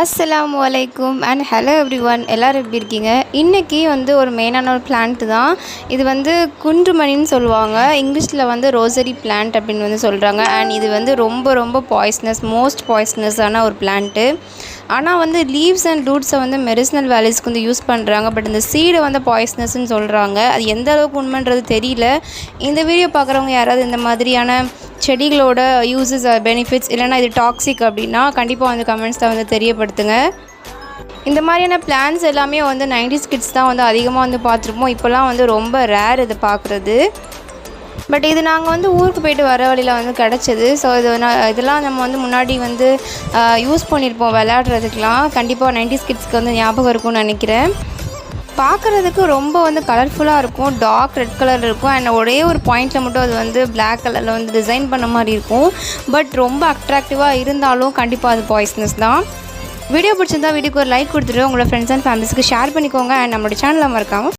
அஸ்லாம் வலைக்கும் and hello every one எல்லோரும் எப்படி இருக்கீங்க? இன்றைக்கி வந்து ஒரு மெயினான ஒரு பிளான்ட் தான். இது வந்து குன்றுமணின்னு சொல்லுவாங்க. இங்கிலீஷில் வந்து ரோசரி பிளான்ட் அப்படின்னு வந்து சொல்கிறாங்க அண்ட் இது வந்து ரொம்ப ரொம்ப பாய்ஸ்னஸ் மோஸ்ட் பாய்ஸ்னஸான ஒரு பிளான்ட்டு ஆனால் வந்து லீவ்ஸ் அண்ட் ரூட்ஸை வந்து மெடிசனல் வேல்யூஸ்க்கு வந்து யூஸ் பண்ணுறாங்க பட் இந்த சீடை வந்து பாய்ஸ்னஸ்ன்னு சொல்கிறாங்க அது எந்த அளவுக்கு உண்மைன்றது தெரியல. இந்த வீடியோ பார்க்குறவங்க யாராவது இந்த மாதிரியான செடிகளோட யூசஸ் பெனிஃபிட்ஸ் இல்லைனா இது டாக்ஸிக் அப்படின்னா கண்டிப்பாக வந்து கமெண்ட்ஸில் வந்து தெரியப்படுத்துங்க. இந்த மாதிரியான பிளான்ஸ் எல்லாமே வந்து நைன்டிஸ் கிட்ஸ் தான் வந்து அதிகமாக வந்து பார்த்துருப்போம். இப்போல்லாம் வந்து ரொம்ப ரேர் இது பார்க்குறது. பட் இது நாங்கள் வந்து ஊருக்கு போயிட்டு வர வழியில் வந்து கிடச்சிது. ஸோ இது நான் இதெல்லாம் நம்ம வந்து முன்னாடி வந்து uh, யூஸ் பண்ணியிருப்போம் விளையாடுறதுக்கெலாம் கண்டிப்பாக நைன்டிஸ் கிட்ஸ்க்கு வந்து ஞாபகம் இருக்கும்னு நினைக்கிறேன். பார்க்குறதுக்கு ரொம்ப வந்து கலர்ஃபுல்லாக இருக்கும். டார்க் ரெட் கலர் இருக்கும். அண்ட் ஒரே ஒரு பாயிண்டில் மட்டும் அது வந்து பிளாக் கலரில் வந்து டிசைன் பண்ண மாதிரி இருக்கும். பட் ரொம்ப அட்ராக்டிவாக இருந்தாலும் கண்டிப்பாக அது பாய்ஸ்னஸ் தான். வீடியோ பிடிச்சிருந்தா வீடியோக்கு ஒரு லைக் கொடுத்துட்டு உங்களோட ஃப்ரெண்ட்ஸ் அண்ட் ஃபேமிலிஸ்க்கு ஷேர் பண்ணிக்கோங்க. அண்ட் நம்மளோட சேனலில் மறக்காமல்